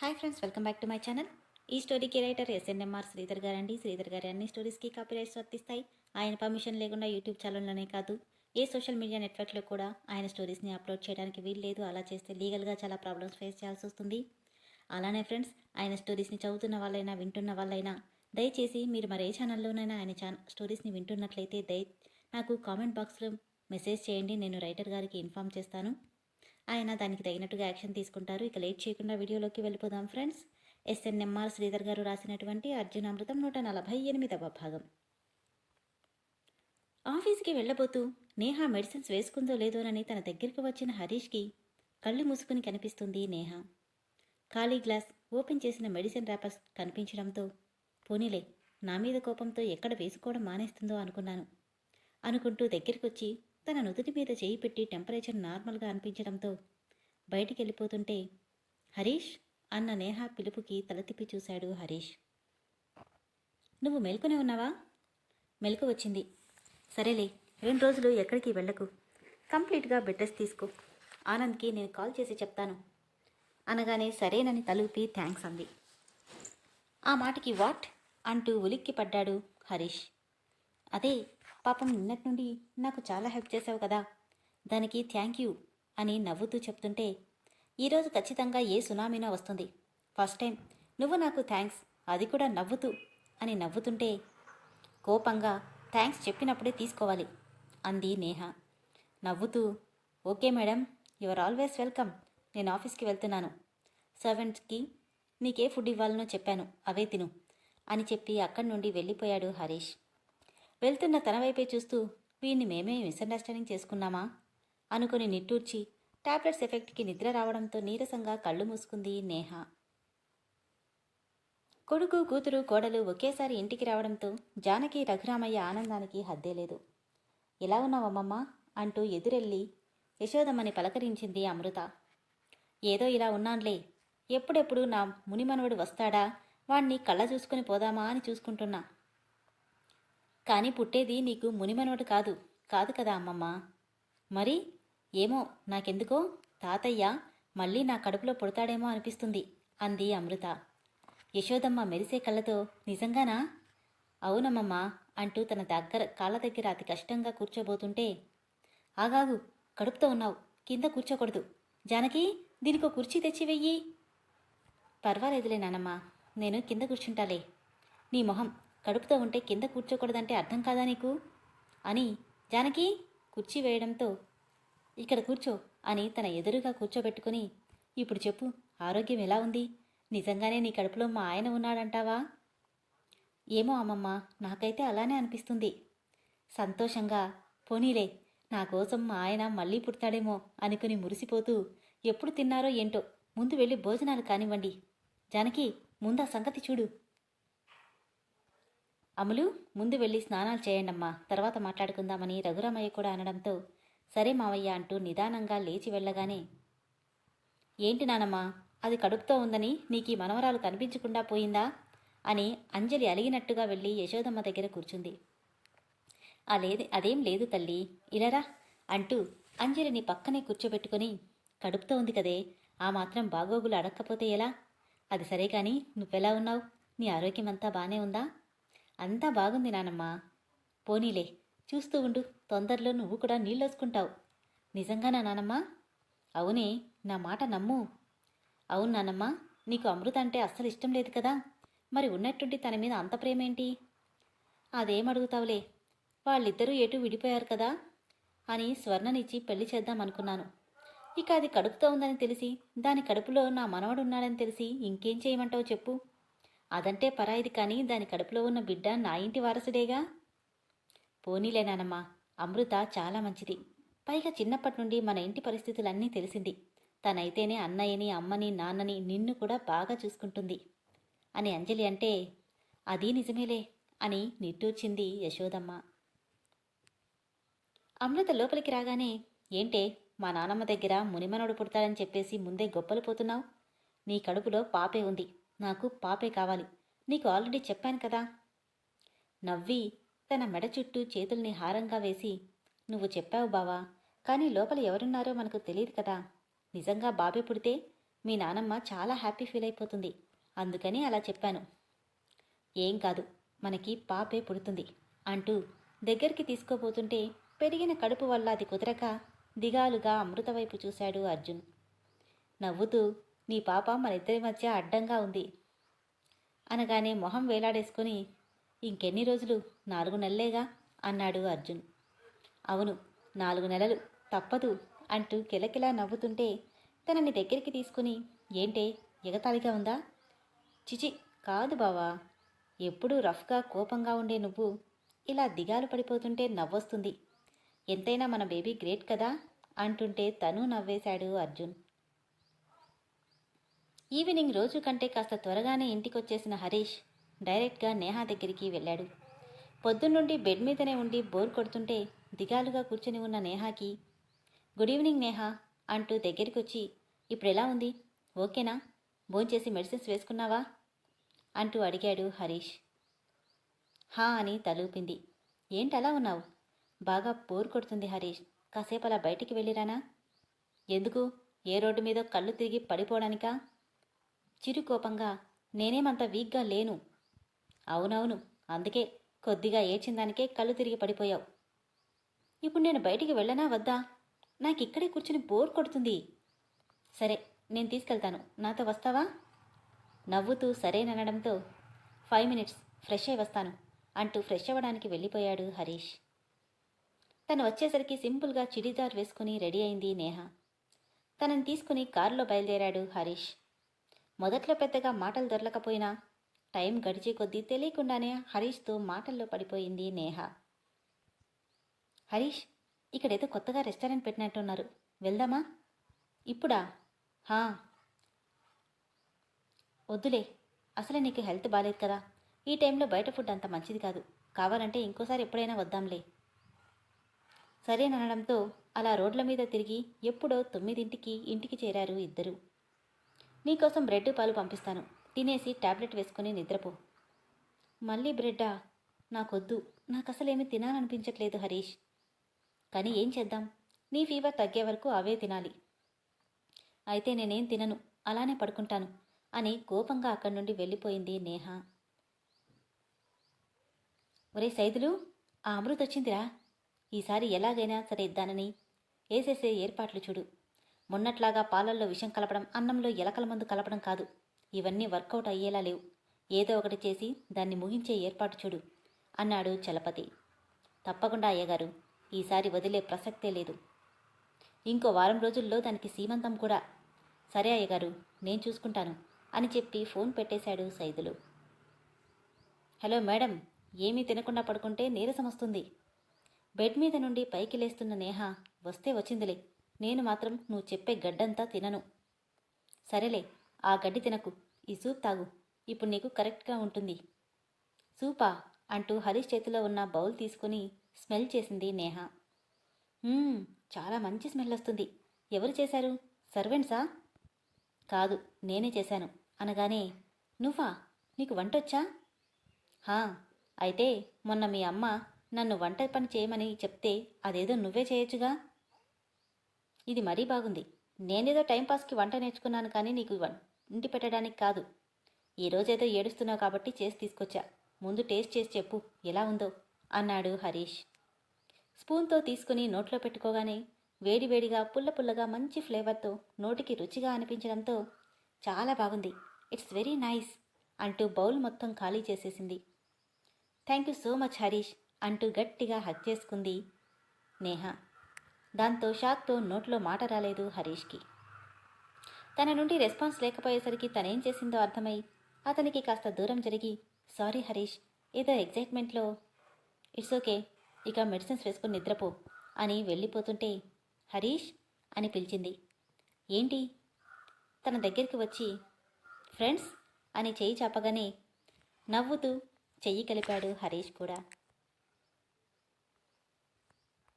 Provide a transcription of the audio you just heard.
Hi friends welcome back to my channel ఈ స్టోరీకి writer SNMR Sridhar గారు అండి శ్రీధర్ గారి అన్ని స్టోరీస్కి కాపీరైట్స్ వర్తిస్తాయి. ఆయన పర్మిషన్ లేకుండా యూట్యూబ్ ఛానల్లోనే కాదు ఏ సోషల్ మీడియా నెట్వర్క్లో కూడా ఆయన స్టోరీస్ని అప్లోడ్ చేయడానికి వీలు లేదు. అలా చేస్తే లీగల్గా చాలా ప్రాబ్లమ్స్ ఫేస్ చేయాల్సి వస్తుంది. అలానే ఫ్రెండ్స్ ఆయన స్టోరీస్ని చదువుతున్న వాళ్ళైనా వింటున్న వాళ్ళైనా దయచేసి మీరు మరే ఛానల్లోనైనా ఆయన ఛాన్ స్టోరీస్ని వింటున్నట్లయితే దయ నాకు కామెంట్ బాక్స్లో మెసేజ్ చేయండి. నేను రైటర్ గారికి ఇన్ఫామ్ చేస్తాను. ఆయన దానికి తగినట్టుగా యాక్షన్ తీసుకుంటారు. ఇక లేట్ చేయకుండా వీడియోలోకి వెళ్ళిపోదాం ఫ్రెండ్స్. ఎస్ఎన్ఎంఆర్ శ్రీధర్ గారు రాసినటువంటి అర్జునామృతం నూట నలభై ఎనిమిదవ భాగం. ఆఫీస్కి వెళ్ళబోతూ నేహ మెడిసిన్స్ వేసుకుందో లేదోనని తన దగ్గరికి వచ్చిన హరీష్కి కళ్ళు మూసుకుని కనిపిస్తుంది నేహ. ఖాళీ గ్లాస్ ఓపెన్ చేసిన మెడిసిన్ ర్యాపర్స్ కనిపించడంతో పోనీలే నా మీద కోపంతో ఎక్కడ వేసుకోవడం మానేస్తుందో అనుకున్నాను. అనుకుంటూ దగ్గరికొచ్చి తన నుదుటి మీద చేయి పెట్టి టెంపరేచర్ నార్మల్గా అనిపించడంతో బయటికి వెళ్ళిపోతుంటే హరీష్! అన్న నేహ పిలుపుకి తల తిప్పి చూశాడు హరీష్. నువ్వు మెలుకునే ఉన్నావా? మెలకు వచ్చింది. సరేలే రెండు రోజులు ఎక్కడికి వెళ్ళకు. కంప్లీట్గా బెడ్రెస్ తీసుకో. ఆనంద్కి నేను కాల్ చేసి చెప్తాను. అనగానే సరేనని తలుపి థ్యాంక్స్ అంది. ఆ మాటకి వాట్? అంటూ ఉలిక్కి పడ్డాడు హరీష్. అదే పాపం నిన్నటి నుండి నాకు చాలా హెల్ప్ చేసావు కదా. దానికి థ్యాంక్ యూ అని నవ్వుతూ చెప్తుంటే ఈరోజు ఖచ్చితంగా ఏ సునామీనో వస్తుంది. ఫస్ట్ టైం నువ్వు నాకు థ్యాంక్స్ అది కూడా నవ్వుతూ అని నవ్వుతుంటే కోపంగా థ్యాంక్స్ చెప్పినప్పుడే తీసుకోవాలి అంది నేహ. నవ్వుతూ okay madam your always welcome నేను ఆఫీస్కి వెళ్తున్నాను. సర్వెంట్స్కి నీకే ఫుడ్ ఇవ్వాలనో చెప్పాను అవే తిను అని చెప్పి అక్కడి నుండి వెళ్ళిపోయాడు హరీష్. వెళ్తున్న తన వైపే చూస్తూ వీడిని మేమే మిస్అండర్స్టాండింగ్ చేసుకున్నామా? అనుకుని నిట్టూర్చి టాబ్లెట్స్ ఎఫెక్ట్కి నిద్ర రావడంతో నీరసంగా కళ్ళు మూసుకుంది నేహ. కొడుకు కూతురు కోడలు ఒకేసారి ఇంటికి రావడంతో జానకి రఘురామయ్య ఆనందానికి హద్దే లేదు. ఎలా ఉన్నావమ్మమ్మ? అంటూ ఎదురెళ్ళి యశోదమ్మని పలకరించింది అమృత. ఏదో ఇలా ఉన్నాన్లే. ఎప్పుడెప్పుడు నా మునిమనవడు వస్తాడా? వాణ్ణి కళ్ళ చూసుకుని పోదామా? అని చూసుకుంటున్నా. కానీ పుట్టేది నీకు మునిమనవడు కాదు. కాదు కదా అమ్మమ్మ. మరి? ఏమో నాకెందుకో? తాతయ్య మళ్ళీ నా కడుపులో పుడతాడేమో అనిపిస్తుంది అంది అమృత. యశోదమ్మ మెరిసే కళ్ళతో నిజంగానా? అవునమ్మమ్మ అంటూ తన దగ్గర కాళ్ళ దగ్గర అతి కష్టంగా కూర్చోబోతుంటే ఆగాగు కడుపుతో ఉన్నావు కింద కూర్చోకూడదు. జానకి దీనికో కుర్చీ తెచ్చి వెయ్యి. పర్వాలేదులే నానమ్మ నేను కింద కూర్చుంటాలే. నీ మొహం కడుపుతో ఉంటే కింద కూర్చోకూడదంటే అర్థం కాదా నీకు? అని జానకి కుర్చీ వేయడంతో ఇక్కడ కూర్చో అని తన ఎదురుగా కూర్చోబెట్టుకుని ఇప్పుడు చెప్పు ఆరోగ్యం ఎలా ఉంది? నిజంగానే నీ కడుపులో మా ఆయన ఉన్నాడంటావా? ఏమో అమ్మమ్మ నాకైతే అలానే అనిపిస్తుంది. సంతోషంగా పోనీలే నా కోసం మా ఆయన మళ్ళీ పుడతాడేమో అనుకుని మురిసిపోతూ ఎప్పుడు తిన్నారో ఏంటో ముందు వెళ్ళి భోజనాలు కానివ్వండి. జానకి ముందు ఆ సంగతి చూడు. అమలు ముందు వెళ్ళి స్నానాలు చేయండమ్మా. తర్వాత మాట్లాడుకుందామని రఘురామయ్య కూడా అనడంతో సరే మావయ్య అంటూ నిదానంగా లేచి వెళ్ళగానే ఏంటి నానమ్మా అది కడుపుతో ఉందని నీకు ఈ మనవరాలు కనిపించకుండా పోయిందా? అని అంజలి అలిగినట్టుగా వెళ్ళి యశోదమ్మ దగ్గర కూర్చుంది. ఆ లేదు అదేం లేదు తల్లి ఇలరా అంటూ అంజలిని పక్కనే కూర్చోబెట్టుకుని కడుపుతో ఉంది కదే ఆ మాత్రం బాగోగులు అడక్కపోతే ఎలా? అది సరే కానీ నువ్వెలా ఉన్నావు? నీ ఆరోగ్యం అంతా బాగానే ఉందా? అంతా బాగుంది నానమ్మా. పోనీలే చూస్తూ ఉండు తొందరలో నువ్వు కూడా నీళ్ళొసుకుంటావు నిజంగానా నానమ్మా? అవునే నా మాట నమ్ము. అవును నానమ్మ నీకు అమృత అంటే అస్సలు ఇష్టం లేదు కదా. మరి ఉన్నట్టుండి తన మీద అంత ప్రేమేంటి? అదేం అడుగుతావులే వాళ్ళిద్దరూ ఎటు విడిపోయారు కదా అని స్వర్ణనిచ్చి పెళ్ళి చేద్దామనుకున్నాను ఇక అది కడుపుతో ఉందని తెలిసి దాని కడుపులో నా మనవడు ఉన్నాడని తెలిసి ఇంకేం చేయమంటావు చెప్పు. అదంటే పరాయిది కానీ దాని కడుపులో ఉన్న బిడ్డ నా ఇంటి వారసుడేగా? పోనీలేనానమ్మా అమృత చాలా మంచిది. పైగా చిన్నప్పటి నుండి మన ఇంటి పరిస్థితులన్నీ తెలిసింది. తనైతేనే అన్నయ్యని అమ్మని నాన్నని నిన్ను కూడా బాగా చూసుకుంటుంది. అని అంజలి అంటే అది నిజమేలే అని నిట్టూర్చింది యశోదమ్మ. అమృత లోపలికి రాగానే ఏంటే మా నానమ్మ దగ్గర మునిమనోడు పుడతాడని చెప్పేసి ముందే గొప్పలు పోతున్నావు? నీ కడుపులో పాపే ఉంది. నాకు పాపే కావాలి. నీకు ఆల్రెడీ చెప్పాను కదా. నవ్వి తన మెడ చుట్టూ చేతుల్ని హారంగా వేసి నువ్వు చెప్పావు బావా కానీ లోపల ఎవరున్నారో మనకు తెలియదు కదా. నిజంగా బాబే పుడితే మీ నానమ్మ చాలా హ్యాపీ ఫీల్ అయిపోతుంది. అందుకని అలా చెప్పాను. ఏం కాదు మనకి పాపే పుడుతుంది అంటూ దగ్గరికి తీసుకోబోతుంటే పెరిగిన కడుపు వల్ల అది కుదరక దిగాలుగా అమృత వైపు చూశాడు అర్జున్. నవ్వుతూ నీ పాప మన ఇద్దరి మధ్య అడ్డంగా ఉంది. అనగానే మొహం వేలాడేసుకుని ఇంకెన్ని రోజులు? నాలుగు నెలలేగా? అన్నాడు అర్జున్. అవును నాలుగు నెలలు. తప్పదు అంటూ కిలకిలా నవ్వుతుంటే తనని దగ్గరికి తీసుకుని ఏంటే ఎగతాళిగా ఉందా? చిచి కాదు బావా. ఎప్పుడూ రఫ్గా కోపంగా ఉండే నువ్వు ఇలా దిగాలు పడిపోతుంటే నవ్వొస్తుంది. ఎంతైనా మన బేబీ గ్రేట్ కదా? అంటుంటే తను నవ్వేశాడు అర్జున్. ఈవినింగ్ రోజు కంటే కాస్త త్వరగానే ఇంటికొచ్చేసిన హరీష్ డైరెక్ట్గా నేహా దగ్గరికి వెళ్ళాడు. పొద్దున్నుండి బెడ్ మీదనే ఉండి బోర్ కొడుతుంటే దిగాలుగా కూర్చొని ఉన్న నేహాకి గుడ్ ఈవినింగ్ నేహా అంటూ దగ్గరికి వచ్చి ఇప్పుడు ఎలా ఉంది? ఓకేనా? భోంచేసి మెడిసిన్స్ వేసుకున్నావా? అంటూ అడిగాడు హరీష్. హా అని తలూపింది. ఏంటలా ఉన్నావు? బాగా బోర్ కొడుతుంది హరీష్. కాసేపు అలా బయటికి వెళ్ళిరానా? ఎందుకు? ఏ రోడ్డు మీద కళ్ళు తిరిగి పడిపోవడానికా? చిరుకోపంగా నేనేమంత వీక్గా లేను. అవునవును అందుకే కొద్దిగా ఏచిందానికే కళ్ళు తిరిగి పడిపోయావు. ఇప్పుడు నేను బయటికి వెళ్ళనా వద్దా? నాకు ఇక్కడే కూర్చుని బోర్ కొడుతుంది. సరే నేను తీసుకెళ్తాను. నాతో వస్తావా? నవ్వుతూ సరేననడంతో ఫైవ్ మినిట్స్ ఫ్రెష్ అయి వస్తాను అంటూ ఫ్రెష్ అవ్వడానికి వెళ్ళిపోయాడు హరీష్. తను వచ్చేసరికి సింపుల్గా చిడిదార్ వేసుకుని రెడీ అయింది నేహ. తనని తీసుకుని కారులో బయలుదేరాడు హరీష్. మొదట్లో పెద్దగా మాటలు దొరలకపోయినా టైం గడిచే కొద్దీ తెలియకుండానే హరీష్తో మాటల్లో పడిపోయింది నేహ. హరీష్ ఇక్కడేదో కొత్తగా రెస్టారెంట్ పెట్టినట్టున్నారు. వెళ్దామా? ఇప్పుడా? హా. వద్దులే అసలే నీకు హెల్త్ బాగాలేదు కదా. ఈ టైంలో బయట ఫుడ్ అంత మంచిది కాదు. కావాలంటే ఇంకోసారి ఎప్పుడైనా వద్దాంలే. సరేననడంతో అలా రోడ్ల మీద తిరిగి ఎప్పుడో తొమ్మిదింటికి ఇంటికి చేరారు ఇద్దరు. నీకోసం బ్రెడ్ పాలు పంపిస్తాను. తినేసి టాబ్లెట్ వేసుకుని నిద్రపో. మళ్ళీ బ్రెడ్డా? నాకొద్దు. నాకు అసలేమీ తినాలనిపించట్లేదు హరీష్. కానీ ఏం చేద్దాం? నీ ఫీవర్ తగ్గే వరకు అవే తినాలి. అయితే నేనేం తినను. అలానే పడుకుంటాను అని కోపంగా అక్కడి నుండి వెళ్ళిపోయింది నేహ. ఒరే సైదులు ఆ అమృత్ వచ్చిందిరా ఈసారి ఎలాగైనా సరే దానిని వేసేసే ఏర్పాట్లు చూడు. మొన్నట్లాగా పాలల్లో విషం కలపడం అన్నంలో ఎలకల మందు కలపడం కాదు. ఇవన్నీ వర్కౌట్ అయ్యేలా లేవు. ఏదో ఒకటి చేసి దాన్ని ముగించే ఏర్పాటు చూడు అన్నాడు చలపతి. తప్పకుండా అయ్యగారు ఈసారి వదిలే ప్రసక్తే లేదు. ఇంకో వారం రోజుల్లో దానికి సీమంతం కూడా. సరే అయ్యగారు నేను చూసుకుంటాను అని చెప్పి ఫోన్ పెట్టేశాడు సైదులు. హలో మేడం ఏమీ తినకుండా పడుకుంటే నీరసం వస్తుంది. బెడ్ మీద నుండి పైకి లేస్తున్న నేహ వస్తే వచ్చిందిలే. నేను మాత్రం నువ్వు చెప్పే గడ్డంతా తినను. సరేలే ఆ గడ్డి తినకు. ఈ సూప్ తాగు. ఇప్పుడు నీకు కరెక్ట్గా ఉంటుంది. సూపా అంటూ హరీష్ చేతిలో ఉన్న బౌల్ తీసుకుని స్మెల్ చేసింది నేహ. చాలా మంచి స్మెల్ వస్తుంది. ఎవరు చేశారు? సర్వెంట్సా? కాదు నేనే చేశాను. అనగానే నువ్వా? నీకు వంటొచ్చా హా అయితే మొన్న మీ అమ్మ నన్ను వంట పని చేయమని చెప్తే అదేదో నువ్వే చేయొచ్చుగా? ఇది మరీ బాగుంది. నేనేదో టైంపాస్కి వంట నేర్చుకున్నాను కానీ నీకు ఇంటి పెట్టడానికి కాదు. ఈ ఏడుస్తున్నావు కాబట్టి చేసి తీసుకొచ్చా. ముందు టేస్ట్ చేసి చెప్పు ఎలా ఉందో అన్నాడు హరీష్. స్పూన్తో తీసుకుని నోట్లో పెట్టుకోగానే వేడివేడిగా పుల్ల పుల్లగా మంచి ఫ్లేవర్తో నోటికి రుచిగా అనిపించడంతో చాలా బాగుంది. ఇట్స్ వెరీ నైస్ అంటూ బౌల్ మొత్తం ఖాళీ చేసేసింది. Thank you so much Harish అంటూ గట్టిగా హక్ చేసుకుంది నేహ. దాంతో షాక్తో నోట్లో మాట రాలేదు హరీష్కి. తన నుండి రెస్పాన్స్ లేకపోయేసరికి తనేం చేసిందో అర్థమై అతనికి కాస్త దూరం జరిగి సారీ హరీష్ ఏదో ఎగ్జైట్మెంట్లో. ఇట్స్ ఓకే ఇక మెడిసిన్స్ వేసుకుని నిద్రపో అని వెళ్ళిపోతుంటే హరీష్ అని పిలిచింది. ఏంటి? తన దగ్గరికి వచ్చి ఫ్రెండ్స్ అని చెయ్యి చాపగానే నవ్వుతూ చెయ్యి కలిపాడు హరీష్ కూడా.